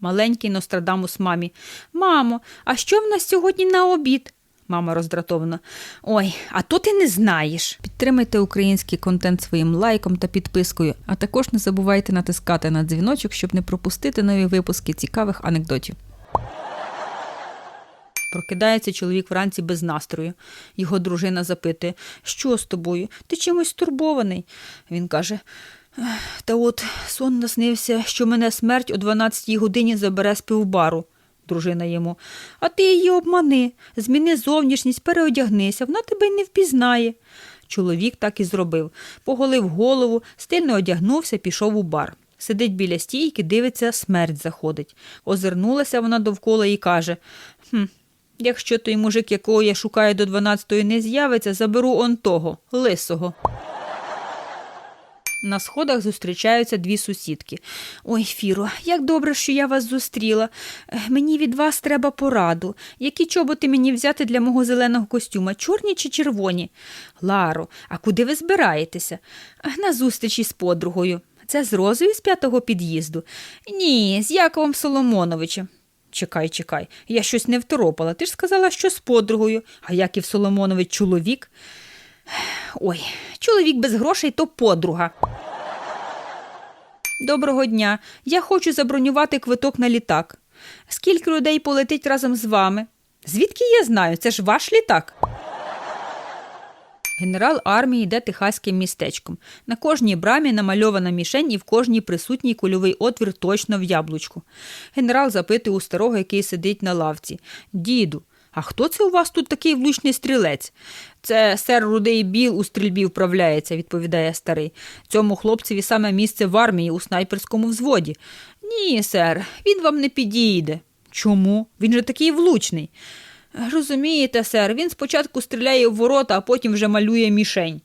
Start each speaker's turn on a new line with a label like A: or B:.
A: Маленький Нострадамус мамі. Мамо, а що в нас сьогодні на обід? Мама роздратована. Ой, а то ти не знаєш. Підтримайте український контент своїм лайком та підпискою, а також не забувайте натискати на дзвіночок, щоб не пропустити нові випуски цікавих анекдотів. Прокидається чоловік вранці без настрою. Його дружина запитує, що з тобою? Ти чимось стурбований? Він каже. «Ех, Та от сон наснився, що мене смерть о 12-й годині забере з пивбару. Дружина йому. А ти її обмани, зміни зовнішність, переодягнися, вона тебе й не впізнає. Чоловік так і зробив. Поголив голову, стильно одягнувся, пішов у бар. Сидить біля стійки, дивиться, смерть заходить. Озирнулася вона довкола і каже: Хм, якщо той мужик, якого я шукаю до 12-ї, не з'явиться, заберу он того, лисого. На сходах зустрічаються дві сусідки. Ой, Фіро, як добре, що я вас зустріла. Мені від вас треба пораду. Які чоботи мені взяти для мого зеленого костюма, чорні чи червоні? Ларо, а куди ви збираєтеся? «Е, На зустрічі з подругою. Це з розою з п'ятого під'їзду? Ні, з Яковом Соломоновичем. Чекай, чекай, я щось не второпала. Ти ж сказала, що з подругою, а Яків Соломонович чоловік. Ой, чоловік без грошей то подруга. Доброго дня. Я хочу забронювати квиток на літак. Скільки людей полетить разом з вами? Звідки я знаю? Це ж ваш літак. Генерал армії йде техаським містечком. На кожній брамі намальована мішень і в кожній присутній кульовий отвір точно в яблучку. Генерал запитує у старого, який сидить на лавці. Діду, а хто це у вас тут такий влучний стрілець? Це сер Рудий Біл у стрільбі вправляється, відповідає старий. Цьому хлопцеві саме місце в армії у снайперському взводі. Ні, сер, він вам не підійде. Чому? Він же такий влучний. Розумієте, сер, він спочатку стріляє в ворота, а потім вже малює мішень.